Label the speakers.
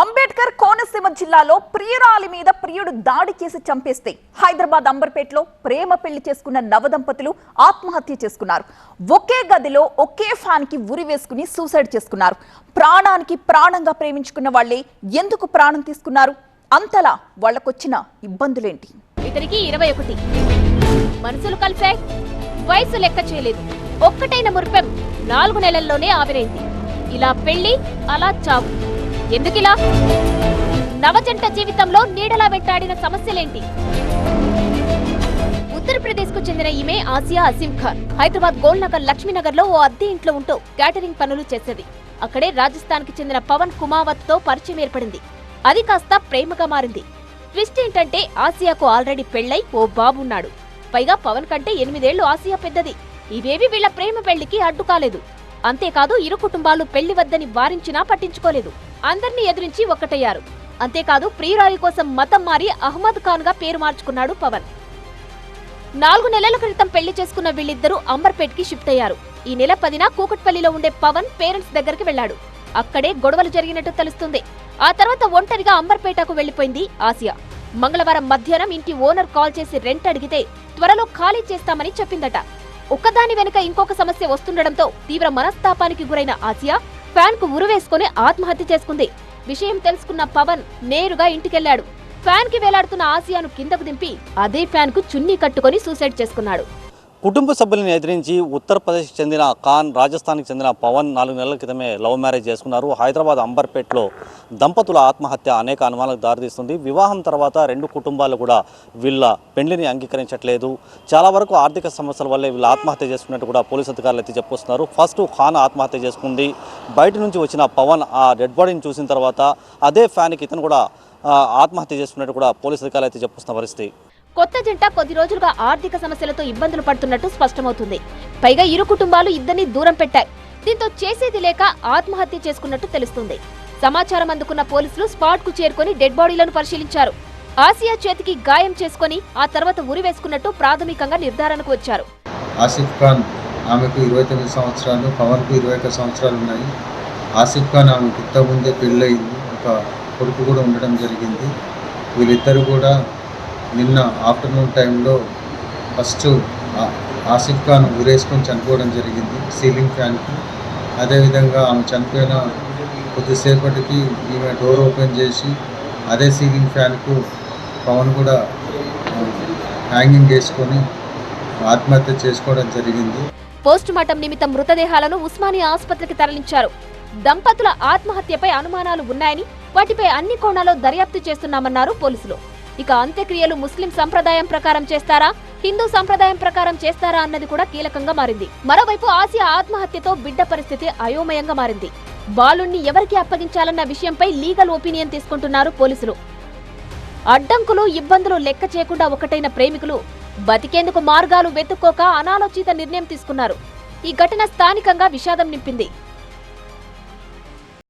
Speaker 1: అంబేద్కర్ కోనసీమ జిల్లాలో ప్రియురాలి మీద ప్రియుడు దాడి చేసి చంపేస్తే హైదరాబాద్ అంబర్పేటలో ప్రేమ పెళ్ళి చేసుకున్న నవదంపతులు ఆత్మహత్య చేసుకున్నారు. ఒకే గదిలో ఒకే ఫ్యాన్కి ఉరి వేసుకుని సూసైడ్ చేసుకున్నారు. ప్రాణానికి ప్రాణంగా ప్రేమించుకున్న వాళ్ళే ఎందుకు ప్రాణం తీసుకున్నారు? అంతలా వాళ్ళకొచ్చిన ఇబ్బందులేంటి?
Speaker 2: ఇతనికి ఇరవై ఒకటి. మనసులు కలిపే వయసు లెక్క చేయలేదు. ఒక్కటైన మురిపెం నాలుగు నెలల్లోనే ఆవిరైంది. ఇలా పెళ్ళి అలా చావు. ఎందుకిలా? నవజంట జీవితంలో నీడలా వెంటాడిన సమస్యలేంటి? ఉత్తరప్రదేశ్కు చెందిన ఈమె ఆసియా అసీం ఖాన్. హైదరాబాద్ గోల్నగర్ లక్ష్మీనగర్లో ఓ అద్దె ఇంట్లో ఉంటూ క్యాటరింగ్ పనులు చేసేది. అక్కడే రాజస్థాన్కి చెందిన పవన్ కుమావత్తో పరిచయం ఏర్పడింది. అది కాస్త ప్రేమగా మారింది. ట్విస్ట్ ఏంటంటే ఆసియాకు ఆల్రెడీ పెళ్ళై ఓ బాబున్నాడు. పైగా పవన్ కంటే ఎనిమిదేళ్ళు ఆసియా పెద్దది. ఇవేవి వీళ్ళ ప్రేమ పెళ్ళికి అడ్డు కాలేదు అంతేకాదు ఇరు కుటుంబాలు పెళ్ళి వద్దని వారించినా పట్టించుకోలేదు. అందర్నీ ఎదిరించి ఒక్కటయ్యారు. అంతేకాదు ప్రియురాలి కోసం మతం మారి అహ్మద్ ఖాన్గా పేరు మార్చుకున్నాడు పవన్. నాలుగు నెలల క్రితం పెళ్ళి చేసుకున్న వీళ్ళిద్దరూ అంబర్పేట్కి షిఫ్ట్ అయ్యారు ఈ నెల పదిన కూకట్పల్లిలో ఉండే పవన్ పేరెంట్స్ దగ్గరికి వెళ్ళాడు అక్కడే గొడవలు జరిగినట్టు తెలుస్తుంది. ఆ తర్వాత ఒంటరిగా అంబర్పేటకు వెళ్ళిపోయింది ఆసియా. మంగళవారం మధ్యాహ్నం ఇంటి ఓనర్ కాల్ చేసి రెంట్ అడిగితే త్వరలో ఖాళీ చేస్తామని చెప్పిందట. ఒక్కదాని వెనుక ఇంకొక సమస్య వస్తుండటంతో తీవ్ర మనస్తాపానికి గురైన ఆసియా ఫ్యాన్కు ఉరువేసుకుని ఆత్మహత్య చేసుకుంది. విషయం తెలుసుకున్న పవన్ నేరుగా ఇంటికెళ్ళాడు. ఫ్యాన్కి వేలాడుతున్న ఆసియాను కిందకు దింపి అదే ఫ్యాన్కు చున్నీ కట్టుకొని సూసైడ్ చేసుకున్నాడు.
Speaker 3: కుటుంబ సభ్యులను ఎదిరించి ఉత్తరప్రదేశ్కి చెందిన ఖాన్ రాజస్థాన్కి చెందిన పవన్ నాలుగు నెలల క్రితమే లవ్ మ్యారేజ్ చేసుకున్నారు. హైదరాబాద్ అంబర్పేట్లో దంపతుల ఆత్మహత్య అనేక అనుమానాలకు దారితీస్తుంది. వివాహం తర్వాత రెండు కుటుంబాలు కూడా వీళ్ళ పెళ్ళిని అంగీకరించట్లేదు. చాలా వరకు ఆర్థిక సమస్యల వల్లే వీళ్ళు ఆత్మహత్య చేసుకున్నట్టు కూడా పోలీసు అధికారులు అయితే చెప్పుకొస్తున్నారు ఫస్ట్ ఖాన్ ఆత్మహత్య చేసుకుంది. బయట నుంచి వచ్చిన పవన్ ఆ డెడ్ బాడీని చూసిన తర్వాత అదే ఫ్యాన్కి ఇతను కూడా ఆత్మహత్య చేసుకున్నట్టు కూడా పోలీసు అధికారులు అయితే చెప్పుస్తున్న పరిస్థితి.
Speaker 2: కొత్త జంట కొద్ది రోజులుగా ఆర్థిక సమస్యలతో ఇబ్బందులు పడుతున్నట్టు స్పష్టమవుతుంది. పైగా ఇరు కుటుంబాలు ఇద్దరిని దూరం పెట్టాయి. దీంతో చేసేది లేక ఆత్మహత్య చేసుకున్నట్టు తెలుస్తుంది. సమాచారం అందుకున్న పోలీసులు స్పాట్కు చేరుకొని డెడ్ బాడీలను పరిశీలించారు. ఆసియా చేతికి గాయం చేసుకొని ఆ తర్వాత ఉరి వేసుకున్నట్టు ప్రాథమికంగా నిర్ధారణకు వచ్చారు.
Speaker 4: ఆసిఫ్ ఖాన్ ఆమెకు ఇరవై తొమ్మిది సంవత్సరాలు పవన్కు ఇరవై ఒక్క సంవత్సరాలు ఉన్నాయి. ఆసిఫ్ ఖాన్ ఆమెకు ఇంతకుముందే పెళ్ళయింది. ఒక కొడుకు కూడా ఉండడం జరిగింది. వీళ్ళిద్దరు కూడా నిన్న ఆఫ్టర్నూన్ టైంలో ఫస్ట్ ఆసిఫ్ ఖాన్ ఊరేసుకొని చనిపోవడం జరిగింది సీలింగ్ ఫ్యాన్కి. అదేవిధంగా ఆమె చనిపోయిన కొద్దిసేపటికి ఈమె డోర్ ఓపెన్ చేసి అదే సీలింగ్ ఫ్యాన్కు పవన్ కూడా హ్యాంగింగ్ చేసుకొని ఆత్మహత్య చేసుకోవడం జరిగింది.
Speaker 2: పోస్ట్ మార్టం నిమిత్తం మృతదేహాలను ఉస్మానియా ఆసుపత్రికి తరలించారు. దంపతుల ఆత్మహత్యపై అనుమానాలు ఉన్నాయని వాటిపై అన్ని కోణాల్లో దర్యాప్తు చేస్తున్నామన్నారు పోలీసులు. ఇక అంత్యక్రియలు ముస్లిం సంప్రదాయం ప్రకారం చేస్తారా? హిందూ సంప్రదాయం ప్రకారం చేస్తారా అన్నది కూడా కీలకంగా మారింది. మరోవైపు ఆసియా ఆత్మహత్యతో బిడ్డ పరిస్థితి అయోమయంగా మారింది. బాలుణ్ణి ఎవరికి అప్పగించాలన్న విషయంపై లీగల్ ఒపీనియన్ తీసుకుంటున్నారు పోలీసులు. అడ్డంకులు ఇబ్బందులు లెక్క చేయకుండా ఒకటైన ప్రేమికులు బతికేందుకు మార్గాలు వెతుక్కోక అనాలోచిత నిర్ణయం తీసుకున్నారు. ఈ ఘటన స్థానికంగా విషాదం నింపింది.